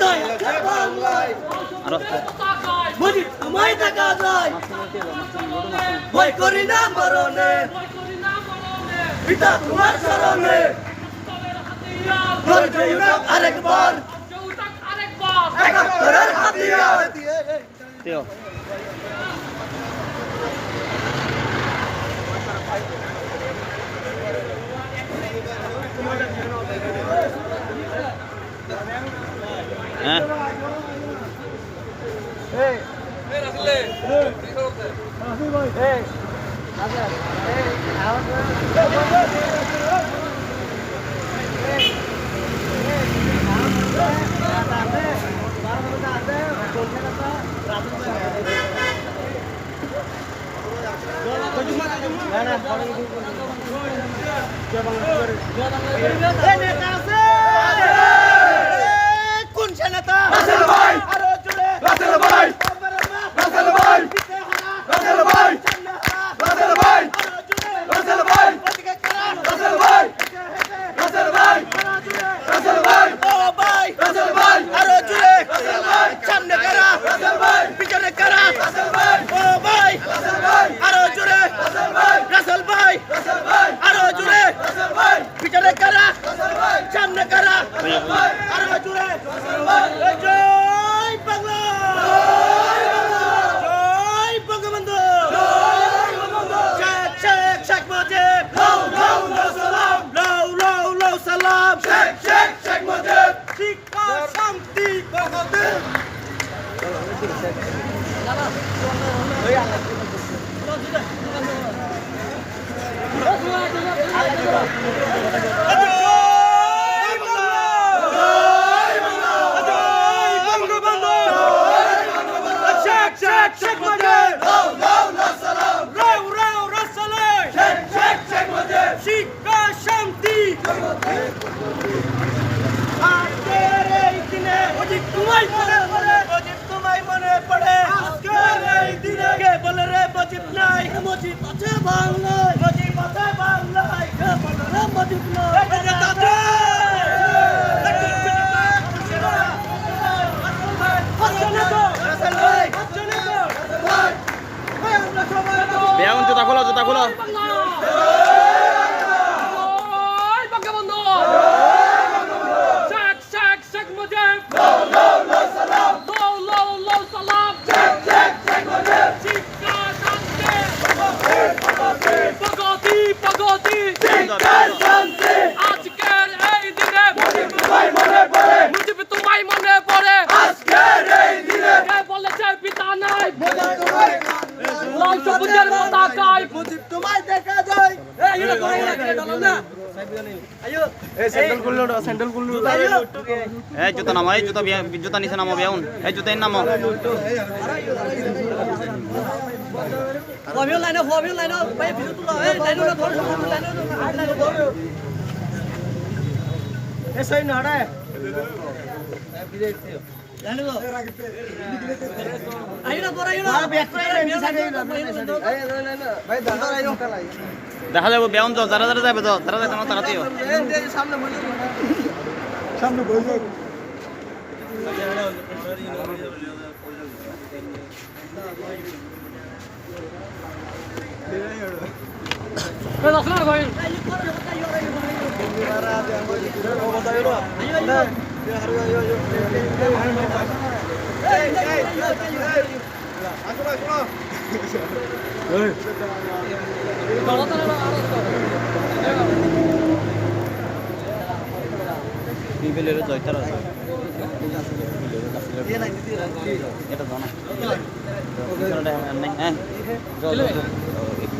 তাই বলি না মরণে পিতা তোমার শরণে আরেকবার আরেকবার হাতিয়ার হ্যাঁ না না 我现在 সামনে কারা? আর জুড়ে? জয় বাংলা। জয় বঙ্গবন্ধু। শেখ শেখ শেখ মুজিব। লও লও লও সালাম। লও লও লও সালাম শিক্ষা, শান্তি, বাহাদুর। মুজিব আছে বাংলায় মুজিব আছে বাংলায় বলে রে মুজিব নাই খোলো জুতা খোলো। আজকের এই দিনে মুজিব তোমায় মনে পড়ে কে বলেছে পিতা নাই লাল সবুজের পতাকায়। মুজিব তোমায় দেখা যায় এই এটা করে না আয়ো এই স্যান্ডেল খুললো না স্যান্ডেল খুললো এই জুতা নামো এই জুতা জুতা নিচে নামো বেয়াগুন এই জুতা এর নামো। হবিও লাইনো হবিও লাইনো ভাই ভিডিও তুলো। এই লাইনো না ধরো লাইনো লাইনো ধরো। এ সই না দেখা যাব ব্যায়াম তো যারা যারা যাবে তো তারা যাবে তোমার সামনে বসে। সামনে বসে। बिबेलेर जैतर छ এটা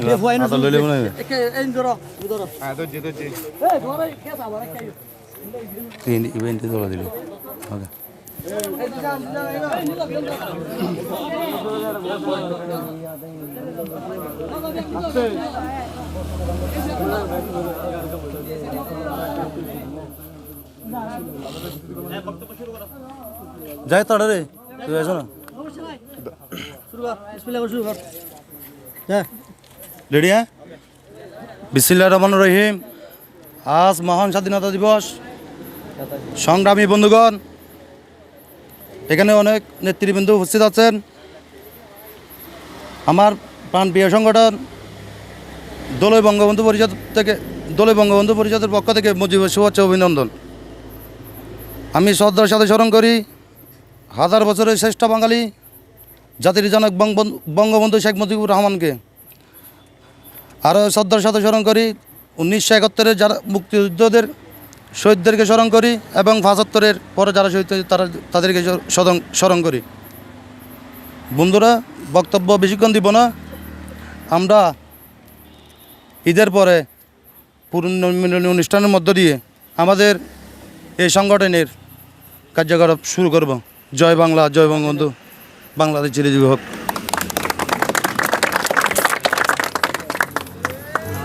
ये वो इन ले ले एक इन दरो दरो हां तो जे तो जे ए दरो क्या था हमारा क्या तीन इवेंट दरो दिलो ओके যাই তাড়া রে তুই আসো না শুরু কর বিসমিল্লাহ শুরু কর হ্যাঁ বিসমিল্লাহ রহমান রহিম। আজ মহান স্বাধীনতা দিবস। সংগ্রামী বন্ধুগণ, এখানে অনেক নেতৃবৃন্দ উপস্থিত আছেন। আমার প্রাণপ্রিয় সংগঠন দোলই বঙ্গবন্ধু পরিষদ থেকে দোলই বঙ্গবন্ধু পরিষদের পক্ষ থেকে মুজিবের শুভেচ্ছা অভিনন্দন। আমি শ্রদ্ধার সাথে স্মরণ করি, হাজার বছরের শ্রেষ্ঠ বাঙালি, জাতির জনক বঙ্গবন্ধু শেখ মুজিবুর রহমানকে। আরও শ্রদ্ধার সাথে স্মরণ করি। উনিশশো একাত্তরের যারা মুক্তিযুদ্ধদের শহীদদেরকে স্মরণ করি এবং পঁচাত্তরের পরে যারা শহীদ হয়েছে তারা তাদেরকে স্মরণ করি। বন্ধুরা, বক্তব্য বেশিক্ষণ দিব না। আমরা ঈদের পরে পুনর্মিলনী অনুষ্ঠানের মধ্য দিয়ে আমাদের এই সংগঠনের কার্যকলাপ শুরু করব। জয় বাংলা, জয় বঙ্গবন্ধু। বাংলাদেশ চিরজীবী হোক।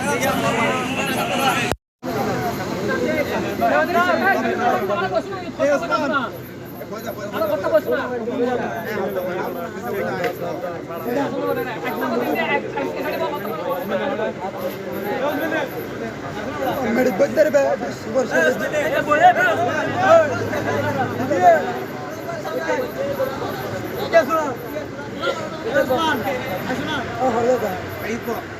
মেলা রিং হিবে দিত বিহার কে বিহার আইও বিহার আইও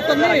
তো নেই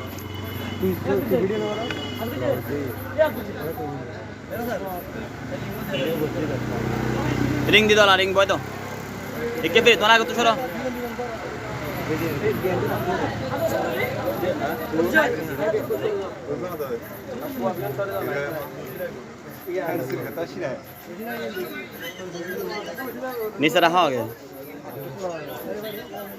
রিং দিত না রিং বয় তো একে ফিরে তোরা আগে তো সরো নিচে রাখা